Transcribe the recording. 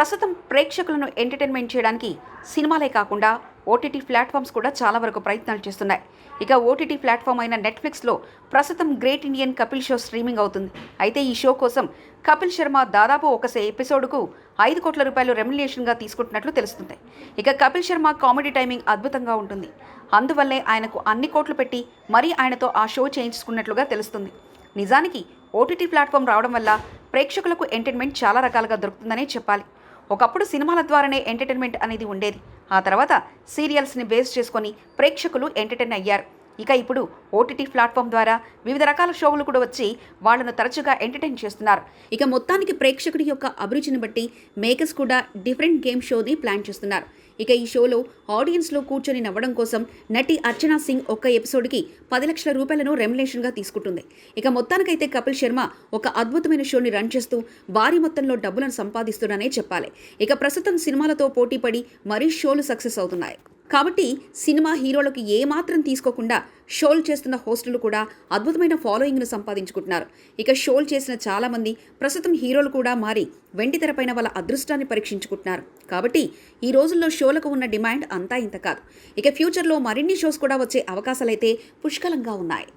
ప్రస్తుతం ప్రేక్షకులను ఎంటర్టైన్మెంట్ చేయడానికి సినిమాలే కాకుండా ఓటీటీ ప్లాట్ఫామ్స్ కూడా చాలా వరకు ప్రయత్నాలు చేస్తున్నాయి. ఇక ఓటీటీ ప్లాట్ఫామ్ అయిన నెట్ఫ్లిక్స్లో ప్రస్తుతం great Indian Kapil show streaming అవుతుంది. అయితే ఈ షో కోసం కపిల్ శర్మ దాదాపు ఒక ఎపిసోడ్కు ఐదు కోట్ల రూపాయలు రెమ్యులేషన్గా తీసుకుంటున్నట్లు తెలుస్తుంది. ఇక కపిల్ శర్మ కామెడీ టైమింగ్ అద్భుతంగా ఉంటుంది. అందువల్లే ఆయనకు అన్ని కోట్లు పెట్టి మరీ ఆయనతో ఆ షో చేయించుకున్నట్లుగా తెలుస్తుంది. నిజానికి ఓటీటీ ప్లాట్ఫామ్ రావడం వల్ల ప్రేక్షకులకు ఎంటర్టైన్మెంట్ చాలా రకాలుగా దొరుకుతుందనే చెప్పాలి. ఒకప్పుడు సినిమాల ద్వారానే ఎంటర్టైన్మెంట్ అనేది ఉండేది. ఆ తర్వాత సీరియల్స్ని బేస్ చేసుకొని ప్రేక్షకులు ఎంటర్టైన్ అయ్యారు. ఇక ఇప్పుడు ఓటీటీ ప్లాట్ఫామ్ ద్వారా వివిధ రకాల షోలు కూడా వచ్చి వాళ్ళను తరచుగా ఎంటర్టైన్ చేస్తున్నారు. ఇక మొత్తానికి ప్రేక్షకుడి యొక్క అభిరుచిని బట్టి మేకర్స్ కూడా డిఫరెంట్ గేమ్ షోని ప్లాన్ చేస్తున్నారు. ఇక ఈ షోలో ఆడియన్స్లో కూర్చొని నవ్వడం కోసం నటి అర్చనా సింగ్ ఒక్క ఎపిసోడ్కి పది లక్షల రూపాయలను రెమ్యులేషన్గా తీసుకుంటుంది. ఇక మొత్తానికైతే కపిల్ శర్మ ఒక అద్భుతమైన షోని రన్ చేస్తూ భారీ మొత్తంలో డబ్బులను సంపాదిస్తున్నానే చెప్పాలి. ఇక ప్రస్తుతం సినిమాలతో పోటీపడి మరీ షోలు సక్సెస్ అవుతున్నాయి. కాబట్టి సినిమా హీరోలకు ఏమాత్రం తీసుకోకుండా షోలు చేస్తున్న హోస్టులు కూడా అద్భుతమైన ఫాలోయింగ్ను సంపాదించుకుంటున్నారు. ఇక షోలు చేసిన చాలామంది ప్రస్తుతం హీరోలు కూడా మారి వెండి తెరపైన వాళ్ళ అదృష్టాన్ని పరీక్షించుకుంటున్నారు. కాబట్టి ఈ రోజుల్లో షోలకు ఉన్న డిమాండ్ అంతా ఇంత కాదు. ఇక ఫ్యూచర్లో మరిన్ని షోస్ కూడా వచ్చే అవకాశాలైతే పుష్కలంగా ఉన్నాయి.